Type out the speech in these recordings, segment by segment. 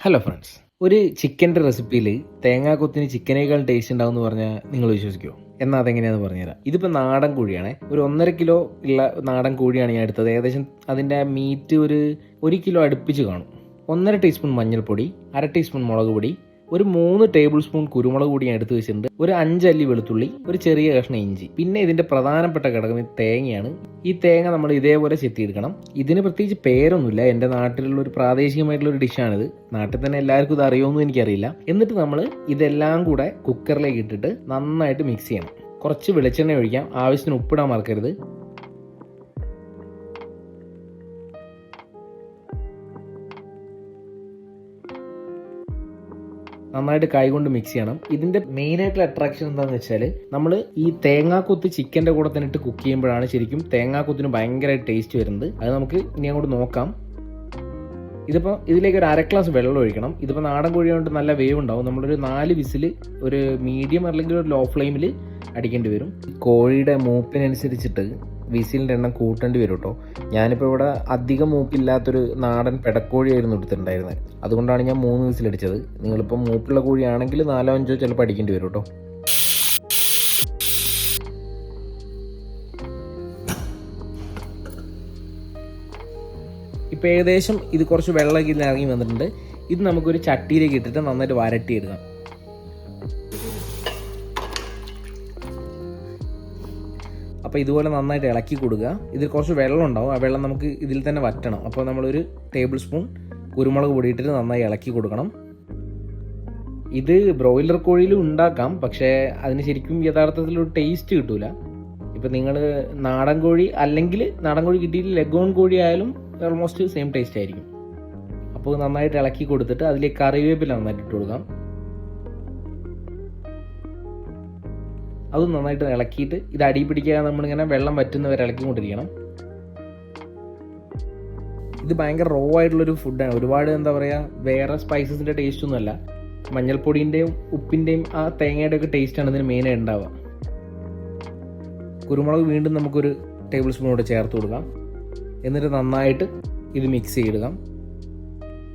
Hello friends ഒരു ചിക്കന്റെ റെസിപ്പിയിൽ തേങ്ങാക്കൊത്തിന് ചിക്കനേക്കാൾ taste ഉണ്ടാവും എന്ന് പറഞ്ഞാൽ നിങ്ങൾ വിശ്വസിക്കുമോ എന്നാൽ അതെങ്ങനെയാണെന്ന് പറഞ്ഞുതരാം. ഇതിപ്പോൾ നാടൻ കോഴിയാണേ. ഒരു ഒന്നര കിലോ ഉള്ള നാടൻ കോഴിയാണ് ഞാൻ എടുത്തത്. ഏകദേശം അതിന്റെ മീറ്റ് ഒരു ഒരു കിലോ അടുപ്പിച്ച് കാണും. ഒന്നര ടീസ്പൂൺ മഞ്ഞൾപ്പൊടി അര ടീസ്പൂൺ മുളക് പൊടി ഒരു മൂന്ന് ടേബിൾ സ്പൂൺ കുരുമുളക് കൂടി ഞാൻ എടുത്ത് വെച്ചിട്ടുണ്ട്. ഒരു അഞ്ചല്ലി വെളുത്തുള്ളി ഒരു ചെറിയ കഷ്ണം ഇഞ്ചി. പിന്നെ ഇതിന്റെ പ്രധാനപ്പെട്ട ഘടകം ഈ തേങ്ങയാണ്. ഈ തേങ്ങ നമ്മൾ ഇതേപോലെ ചെത്തിയെടുക്കണം. ഇതിന് പ്രത്യേകിച്ച് പേരൊന്നുമില്ല. എന്റെ നാട്ടിലുള്ള ഒരു പ്രാദേശികമായിട്ടുള്ള ഒരു ഡിഷാണിത്. നാട്ടിൽ തന്നെ എല്ലാവർക്കും ഇത് അറിയുമെന്നും എനിക്കറിയില്ല. എന്നിട്ട് നമ്മൾ ഇതെല്ലാം കൂടെ കുക്കറിലേക്ക് ഇട്ടിട്ട് നന്നായിട്ട് മിക്സ് ചെയ്യണം. കുറച്ച് വെളിച്ചെണ്ണ ഒഴിക്കാം. ആവശ്യത്തിന് ഉപ്പിടാൻ മറക്കരുത്. നന്നായിട്ട് കൈ കൊണ്ട് മിക്സ് ചെയ്യണം. ഇതിന്റെ മെയിൻ ആയിട്ടുള്ള അട്രാക്ഷൻ എന്താണെന്ന് വെച്ചാൽ നമ്മൾ ഈ തേങ്ങാക്കൊത്ത് ചിക്കന്റെ കൂടെ തന്നെ ഇട്ട് കുക്ക് ചെയ്യുമ്പോഴാണ് ശരിക്കും തേങ്ങാക്കൊത്തിന് ഭയങ്കരമായിട്ട് ടേസ്റ്റ് വരുന്നത്. അത് നമുക്ക് ഇനി അങ്ങോട്ട് നോക്കാം. ഇതിപ്പോൾ ഇതിലേക്ക് ഒരു അര ഗ്ലാസ് വെള്ളം ഒഴിക്കണം. ഇതിപ്പോൾ നാടൻ കോഴി കൊണ്ട് നല്ല വേവ് ഉണ്ടാവും. നമ്മളൊരു നാല് വിസിൽ ഒരു മീഡിയം അല്ലെങ്കിൽ ഒരു ലോ ഫ്ലെയിമിൽ അടിക്കേണ്ടി വരും. കോഴിയുടെ മൂപ്പിനനുസരിച്ചിട്ട് വിസിലിന്റെ എണ്ണം കൂട്ടേണ്ടി വരും കേട്ടോ ഞാനിപ്പോൾ ഇവിടെ അധികം മൂപ്പില്ലാത്തൊരു നാടൻ പെടക്കോഴിയായിരുന്നു എടുത്തിട്ടുണ്ടായിരുന്നത് അതുകൊണ്ടാണ് ഞാൻ മൂന്ന് വിസിലടിച്ചത്. നിങ്ങളിപ്പോൾ മൂപ്പുള്ള കോഴിയാണെങ്കിൽ നാലോ അഞ്ചോ ചിലപ്പോൾ അടിക്കേണ്ടി വരും കേട്ടോ ഇപ്പോൾ ഏകദേശം ഇത് കുറച്ച് വെള്ളമൊക്കെ ഇറങ്ങി വന്നിട്ടുണ്ട്. ഇത് നമുക്കൊരു ചട്ടിയിലേക്ക് ഇട്ടിട്ട് നന്നായിട്ട് വരട്ടിയെടുക്കാം. അപ്പോൾ ഇതുപോലെ നന്നായിട്ട് ഇളക്കി കൊടുക്കുക. ഇതിൽ കുറച്ച് വെള്ളം ഉണ്ടാവും. ആ വെള്ളം നമുക്ക് ഇതിൽ തന്നെ വറ്റണം. അപ്പോൾ നമ്മളൊരു ടേബിൾ സ്പൂൺ കുരുമുളക് പൊടിയിട്ടിട്ട് നന്നായി ഇളക്കി കൊടുക്കണം. ഇത് ബ്രോയിലർ കോഴിയിലും ഉണ്ടാക്കാം. പക്ഷേ അതിന് ശരിക്കും യഥാർത്ഥത്തിൽ ഒരു ടേസ്റ്റ് കിട്ടൂല. ഇപ്പം നിങ്ങൾ നാടൻ കോഴി അല്ലെങ്കിൽ നാടൻ കോഴി കിട്ടിയിട്ട് ലെഗോൺ കോഴി ആയാലും ഓൾമോസ്റ്റ് സെയിം ടേസ്റ്റ് ആയിരിക്കും. അപ്പോൾ നന്നായിട്ട് ഇളക്കി കൊടുത്തിട്ട് അതിലേക്ക് കറിവേപ്പില നന്നായിട്ട് ഇട്ട് കൊടുക്കാം. അത് നന്നായിട്ട് ഇളക്കിയിട്ട് ഇത് അടി പിടിക്കാതെ നമ്മളിങ്ങനെ വെള്ളം വറ്റുന്നവരെ ഇളക്കിക്കൊണ്ടിരിക്കണം. ഇത് ഭയങ്കര റോ ആയിട്ടുള്ളൊരു ഫുഡാണ് ഒരുപാട് എന്താ പറയുക വേറെ സ്പൈസസിന്റെ ടേസ്റ്റ് ഒന്നുമല്ല മഞ്ഞൾപ്പൊടിന്റെയും ഉപ്പിന്റെയും ആ തേങ്ങയുടെ ഒക്കെ ടേസ്റ്റാണ് ഇതിന് മെയിനായിട്ട് ഉണ്ടാവുക. കുരുമുളക് വീണ്ടും നമുക്കൊരു ടേബിൾ സ്പൂൺ കൂടെ ചേർത്ത് കൊടുക്കാം. എന്നിട്ട് നന്നായിട്ട് ഇത് മിക്സ് ചെയ്തിടുക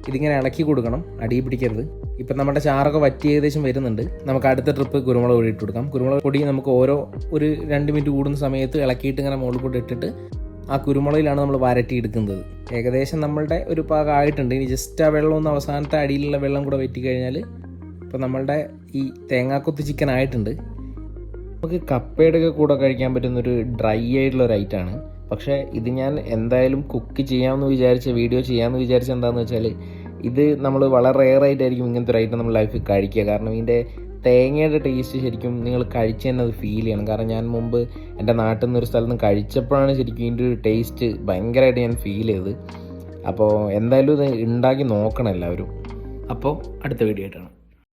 ഇതിങ്ങനെ ഇളക്കി കൊടുക്കണം. അടി പിടിക്കരുത്. ഇപ്പം നമ്മുടെ ചാറൊക്കെ വറ്റി ഏകദേശം വരുന്നുണ്ട്. നമുക്ക് അടുത്ത ട്രിപ്പ് കുരുമുളക് പൊടി ഇട്ട് കൊടുക്കാം. കുരുമുളക് പൊടി നമുക്ക് ഓരോ ഒരു രണ്ട് മിനിറ്റ് കൂടുന്ന സമയത്ത് ഇളക്കിയിട്ട് ഇങ്ങനെ മുകളിൽ കൂടി ഇട്ടിട്ട് ആ കുരുമുളകിലാണ് നമ്മൾ വരട്ടി എടുക്കുന്നത്. ഏകദേശം നമ്മളുടെ ഒരു പാകം ആയിട്ടുണ്ട്. ഇനി ജസ്റ്റ് ആ വെള്ളം ഒന്ന് അവസാനത്തെ അടിയിലുള്ള വെള്ളം കൂടെ വറ്റി കഴിഞ്ഞാൽ ഇപ്പം നമ്മളുടെ ഈ തേങ്ങാക്കൊത്ത് ചിക്കൻ ആയിട്ടുണ്ട്. നമുക്ക് കപ്പയുടെ ഒക്കെ കൂടെ കഴിക്കാൻ പറ്റുന്നൊരു ഡ്രൈ ആയിട്ടുള്ള ഒരു ഐറ്റമാണ് പക്ഷേ ഇത് ഞാൻ എന്തായാലും കുക്ക് ചെയ്യാമെന്ന് വിചാരിച്ച വീഡിയോ ചെയ്യാമെന്ന് വിചാരിച്ച എന്താണെന്ന് വെച്ചാൽ ഇത് നമ്മൾ വളരെ റെയർ ആയിട്ടായിരിക്കും ഇങ്ങനത്തെ ഒരു ഐറ്റം നമ്മൾ ലൈഫിൽ കഴിക്കുക. കാരണം ഇതിന്റെ തേങ്ങയുടെ ടേസ്റ്റ് ശരിക്കും നിങ്ങൾ കഴിച്ച് തന്നെ അത് ഫീൽ ചെയ്യണം. കാരണം ഞാൻ മുമ്പ് എന്റെ നാട്ടിൽ നിന്ന് ഒരു സ്ഥലത്ത് നിന്ന് കഴിച്ചപ്പോഴാണ് ശരിക്കും ഇതിന്റെ ഒരു ടേസ്റ്റ് ഭയങ്കരമായിട്ട് ഞാൻ ഫീൽ ചെയ്തത്. അപ്പോൾ എന്തായാലും ഇത് ഉണ്ടാക്കി നോക്കണം എല്ലാവരും. അപ്പോൾ അടുത്ത വീഡിയോ ആയിട്ടാണ്.